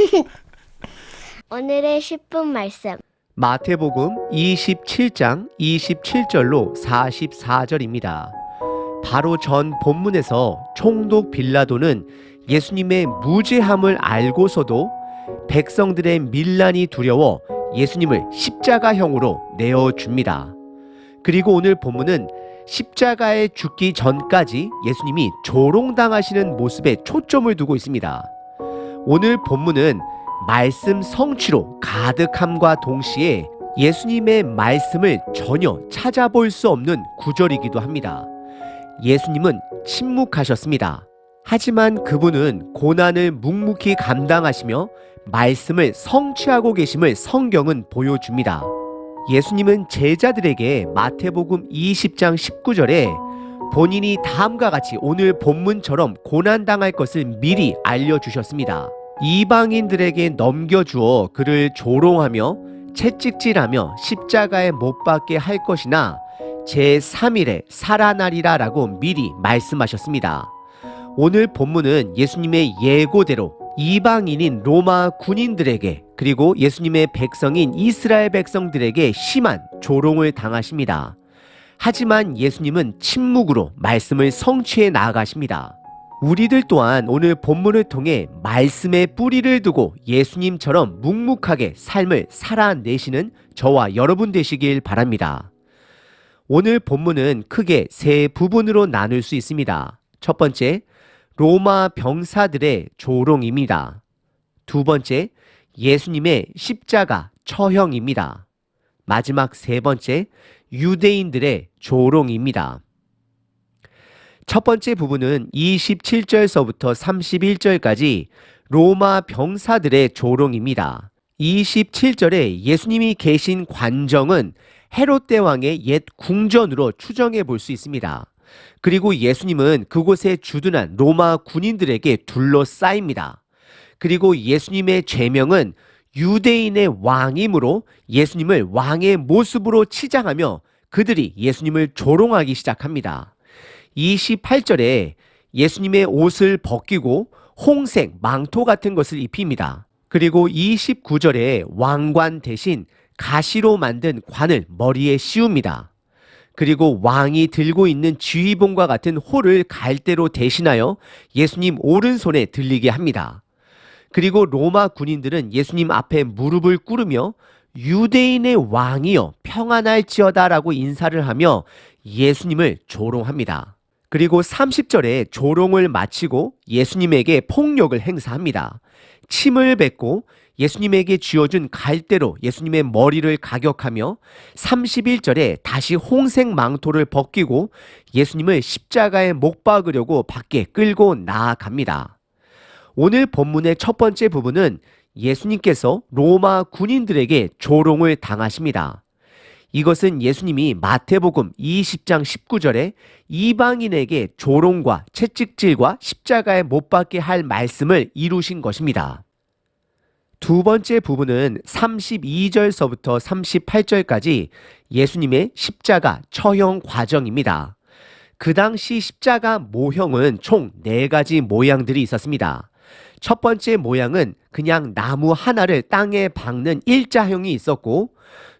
오늘의 10분 말씀. 마태복음 27장 27절로 44절입니다. 바로 전 본문에서 총독 빌라도는 예수님의 무죄함을 알고서도 백성들의 밀란이 두려워 예수님을 십자가형으로 내어줍니다. 그리고 오늘 본문은 십자가에 죽기 전까지 예수님이 조롱당하시는 모습에 초점을 두고 있습니다. 오늘 본문은 말씀 성취로 가득함과 동시에 예수님의 말씀을 전혀 찾아볼 수 없는 구절이기도 합니다. 예수님은 침묵하셨습니다. 하지만 그분은 고난을 묵묵히 감당하시며 말씀을 성취하고 계심을 성경은 보여줍니다. 예수님은 제자들에게 마태복음 20장 19절에 본인이 다음과 같이 오늘 본문처럼 고난당할 것을 미리 알려주셨습니다. 이방인들에게 넘겨주어 그를 조롱하며 채찍질하며 십자가에 못 박게 할 것이나 제3일에 살아나리라 라고 미리 말씀하셨습니다. 오늘 본문은 예수님의 예고대로 이방인인 로마 군인들에게 그리고 예수님의 백성인 이스라엘 백성들에게 심한 조롱을 당하십니다. 하지만 예수님은 침묵으로 말씀을 성취해 나아가십니다. 우리들 또한 오늘 본문을 통해 말씀의 뿌리를 두고 예수님처럼 묵묵하게 삶을 살아내시는 저와 여러분 되시길 바랍니다. 오늘 본문은 크게 세 부분으로 나눌 수 있습니다. 첫 번째, 로마 병사들의 조롱입니다. 두 번째, 예수님의 십자가 처형입니다. 마지막 세 번째, 유대인들의 조롱입니다. 첫 번째 부분은 27절서부터 31절까지 로마 병사들의 조롱입니다. 27절에 예수님이 계신 관정은 헤롯 대왕의 옛 궁전으로 추정해 볼 수 있습니다. 그리고 예수님은 그곳에 주둔한 로마 군인들에게 둘러싸입니다. 그리고 예수님의 죄명은 유대인의 왕이므로 예수님을 왕의 모습으로 치장하며 그들이 예수님을 조롱하기 시작합니다. 28절에 예수님의 옷을 벗기고 홍색 망토 같은 것을 입힙니다. 그리고 29절에 왕관 대신 가시로 만든 관을 머리에 씌웁니다. 그리고 왕이 들고 있는 지휘봉과 같은 홀을 갈대로 대신하여 예수님 오른손에 들리게 합니다. 그리고 로마 군인들은 예수님 앞에 무릎을 꿇으며 유대인의 왕이여 평안할지어다라고 인사를 하며 예수님을 조롱합니다. 그리고 30절에 조롱을 마치고 예수님에게 폭력을 행사합니다. 침을 뱉고 예수님에게 쥐어준 갈대로 예수님의 머리를 가격하며 31절에 다시 홍색 망토를 벗기고 예수님을 십자가에 못 박으려고 밖에 끌고 나아갑니다. 오늘 본문의 첫 번째 부분은 예수님께서 로마 군인들에게 조롱을 당하십니다. 이것은 예수님이 마태복음 20장 19절에 이방인에게 조롱과 채찍질과 십자가에 못 박게 할 말씀을 이루신 것입니다. 두 번째 부분은 32절서부터 38절까지 예수님의 십자가 처형 과정입니다. 그 당시 십자가 모형은 총네 가지 모양들이 있었습니다. 첫 번째 모양은 그냥 나무 하나를 땅에 박는 일자형이 있었고,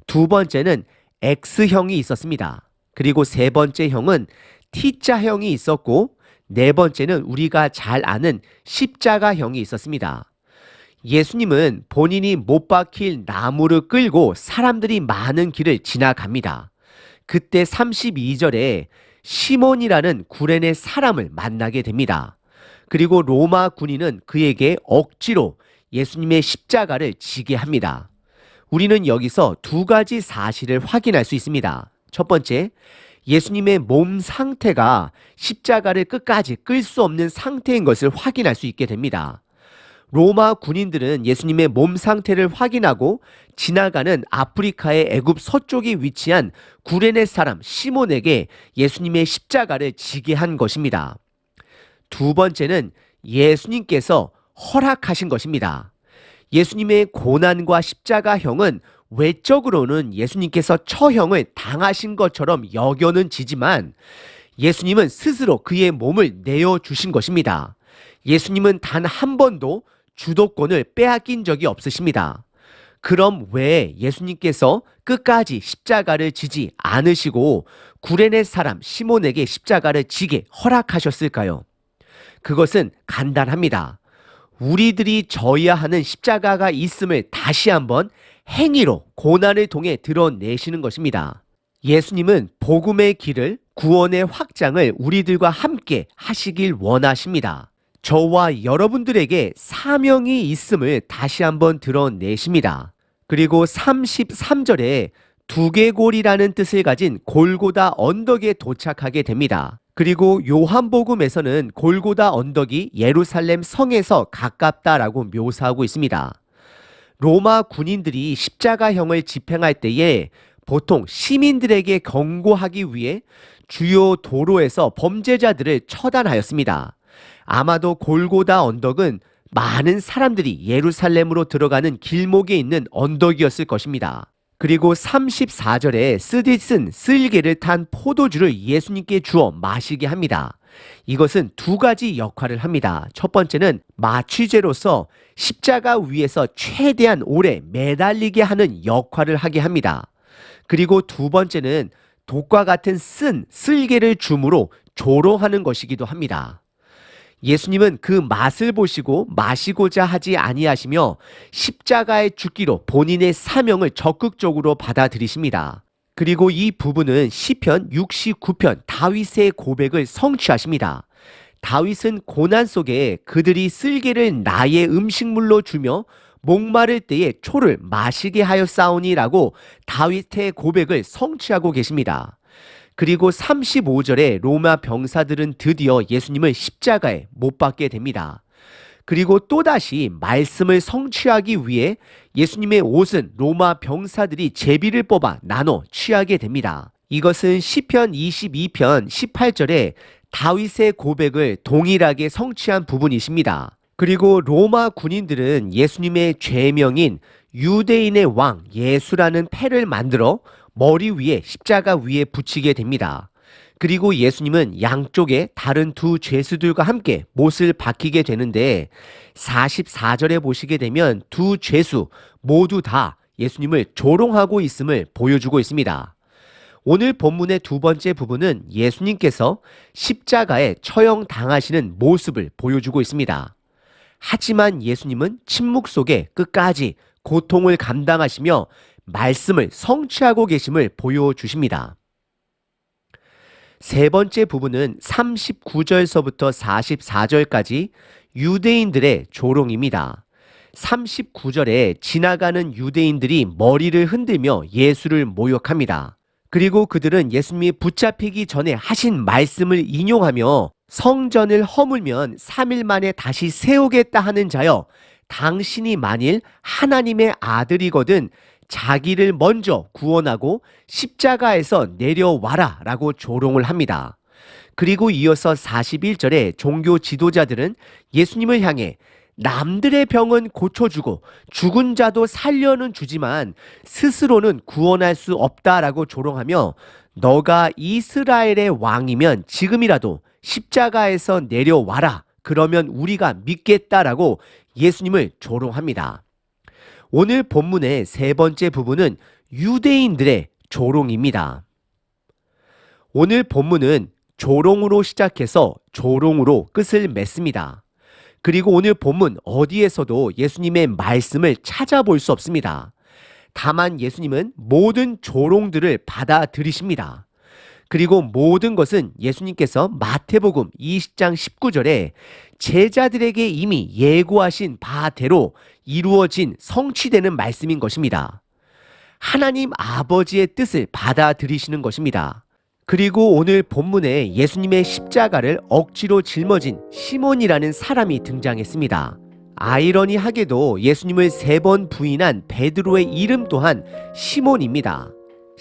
두 번째는 X형이 있었습니다. 그리고 세 번째 형은 T자형이 있었고, 네 번째는 우리가 잘 아는 십자가형이 있었습니다. 예수님은 본인이 못 박힐 나무를 끌고 사람들이 많은 길을 지나갑니다. 그때 32절에 시몬이라는 구레네 사람을 만나게 됩니다. 그리고 로마 군인은 그에게 억지로 예수님의 십자가를 지게 합니다. 우리는 여기서 두 가지 사실을 확인할 수 있습니다. 첫 번째, 예수님의 몸 상태가 십자가를 끝까지 끌 수 없는 상태인 것을 확인할 수 있게 됩니다. 로마 군인들은 예수님의 몸 상태를 확인하고 지나가는 아프리카의 애굽 서쪽에 위치한 구레네 사람 시몬에게 예수님의 십자가를 지게 한 것입니다. 두 번째는 예수님께서 허락하신 것입니다. 예수님의 고난과 십자가형은 외적으로는 예수님께서 처형을 당하신 것처럼 여겨는 지지만 예수님은 스스로 그의 몸을 내어 주신 것입니다. 예수님은 단 한 번도 주도권을 빼앗긴 적이 없으십니다. 그럼 왜 예수님께서 끝까지 십자가를 지지 않으시고 구레네 사람 시몬에게 십자가를 지게 허락하셨을까요? 그것은 간단합니다. 우리들이 져야 하는 십자가가 있음을 다시 한번 행위로 고난을 통해 드러내시는 것입니다. 예수님은 복음의 길을 구원의 확장을 우리들과 함께 하시길 원하십니다. 저와 여러분들에게 사명이 있음을 다시 한번 드러내십니다. 그리고 33절에 두개골이라는 뜻을 가진 골고다 언덕에 도착하게 됩니다. 그리고 요한복음에서는 골고다 언덕이 예루살렘 성에서 가깝다라고 묘사하고 있습니다. 로마 군인들이 십자가형을 집행할 때에 보통 시민들에게 경고하기 위해 주요 도로에서 범죄자들을 처단하였습니다. 아마도 골고다 언덕은 많은 사람들이 예루살렘으로 들어가는 길목에 있는 언덕이었을 것입니다. 그리고 34절에 쓰디 쓴 쓸개를 탄 포도주를 예수님께 주어 마시게 합니다. 이것은 두 가지 역할을 합니다. 첫 번째는 마취제로서 십자가 위에서 최대한 오래 매달리게 하는 역할을 하게 합니다. 그리고 두 번째는 독과 같은 쓴 쓸개를 줌으로 조롱하는 것이기도 합니다. 예수님은 그 맛을 보시고 마시고자 하지 아니하시며 십자가의 죽기로 본인의 사명을 적극적으로 받아들이십니다. 그리고 이 부분은 시편 69편 다윗의 고백을 성취하십니다. 다윗은 고난 속에 그들이 쓸개를 나의 음식물로 주며 목마를 때에 초를 마시게 하였사오니라고 다윗의 고백을 성취하고 계십니다. 그리고 35절에 로마 병사들은 드디어 예수님을 십자가에 못 박게 됩니다. 그리고 또다시 말씀을 성취하기 위해 예수님의 옷은 로마 병사들이 제비를 뽑아 나눠 취하게 됩니다. 이것은 시편 22편 18절에 다윗의 고백을 동일하게 성취한 부분이십니다. 그리고 로마 군인들은 예수님의 죄명인 유대인의 왕 예수라는 패를 만들어 머리 위에 십자가 위에 붙이게 됩니다. 그리고 예수님은 양쪽에 다른 두 죄수들과 함께 못을 박히게 되는데 44절에 보시게 되면 두 죄수 모두 다 예수님을 조롱하고 있음을 보여주고 있습니다. 오늘 본문의 두 번째 부분은 예수님께서 십자가에 처형당하시는 모습을 보여주고 있습니다. 하지만 예수님은 침묵 속에 끝까지 고통을 감당하시며 말씀을 성취하고 계심을 보여주십니다. 세 번째 부분은 39절서부터 44절까지 유대인들의 조롱입니다. 39절에 지나가는 유대인들이 머리를 흔들며 예수를 모욕합니다. 그리고 그들은 예수님이 붙잡히기 전에 하신 말씀을 인용하며 성전을 허물면 3일 만에 다시 세우겠다 하는 자여 당신이 만일 하나님의 아들이거든 자기를 먼저 구원하고 십자가에서 내려와라 라고 조롱을 합니다. 그리고 이어서 41절에 종교 지도자들은 예수님을 향해 남들의 병은 고쳐주고 죽은 자도 살려는 주지만 스스로는 구원할 수 없다라고 조롱하며 너가 이스라엘의 왕이면 지금이라도 십자가에서 내려와라. 그러면 우리가 믿겠다라고 예수님을 조롱합니다. 오늘 본문의 세 번째 부분은 유대인들의 조롱입니다. 오늘 본문은 조롱으로 시작해서 조롱으로 끝을 맺습니다. 그리고 오늘 본문 어디에서도 예수님의 말씀을 찾아볼 수 없습니다. 다만 예수님은 모든 조롱들을 받아들이십니다. 그리고 모든 것은 예수님께서 마태복음 20장 19절에 제자들에게 이미 예고하신 바대로 이루어진 성취되는 말씀인 것입니다. 하나님 아버지의 뜻을 받아들이시는 것입니다. 그리고 오늘 본문에 예수님의 십자가를 억지로 짊어진 시몬이라는 사람이 등장했습니다. 아이러니하게도 예수님을 세 번 부인한 베드로의 이름 또한 시몬입니다.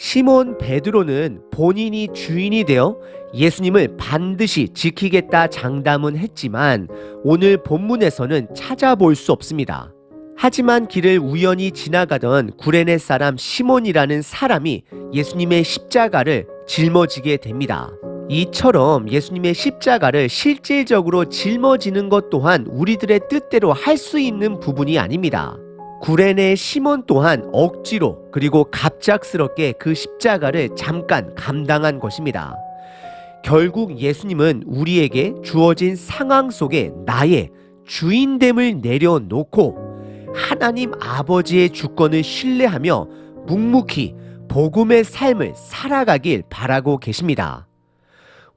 시몬 베드로는 본인이 주인이 되어 예수님을 반드시 지키겠다 장담은 했지만 오늘 본문에서는 찾아볼 수 없습니다. 하지만 길을 우연히 지나가던 구레네 사람 시몬이라는 사람이 예수님의 십자가를 짊어지게 됩니다. 이처럼 예수님의 십자가를 실질적으로 짊어지는 것 또한 우리들의 뜻대로 할 수 있는 부분이 아닙니다. 구레네 시몬 또한 억지로 그리고 갑작스럽게 그 십자가를 잠깐 감당한 것입니다. 결국 예수님은 우리에게 주어진 상황 속에 나의 주인됨을 내려놓고 하나님 아버지의 주권을 신뢰하며 묵묵히 복음의 삶을 살아가길 바라고 계십니다.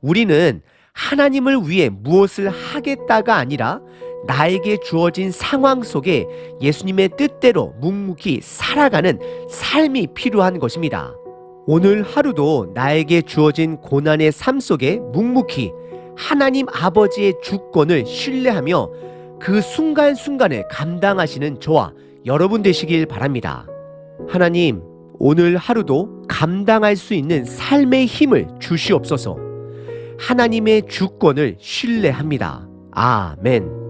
우리는 하나님을 위해 무엇을 하겠다가 아니라 나에게 주어진 상황 속에 예수님의 뜻대로 묵묵히 살아가는 삶이 필요한 것입니다. 오늘 하루도 나에게 주어진 고난의 삶 속에 묵묵히 하나님 아버지의 주권을 신뢰하며 그 순간순간을 감당하시는 저와 여러분 되시길 바랍니다. 하나님, 오늘 하루도 감당할 수 있는 삶의 힘을 주시옵소서. 하나님의 주권을 신뢰합니다. 아멘.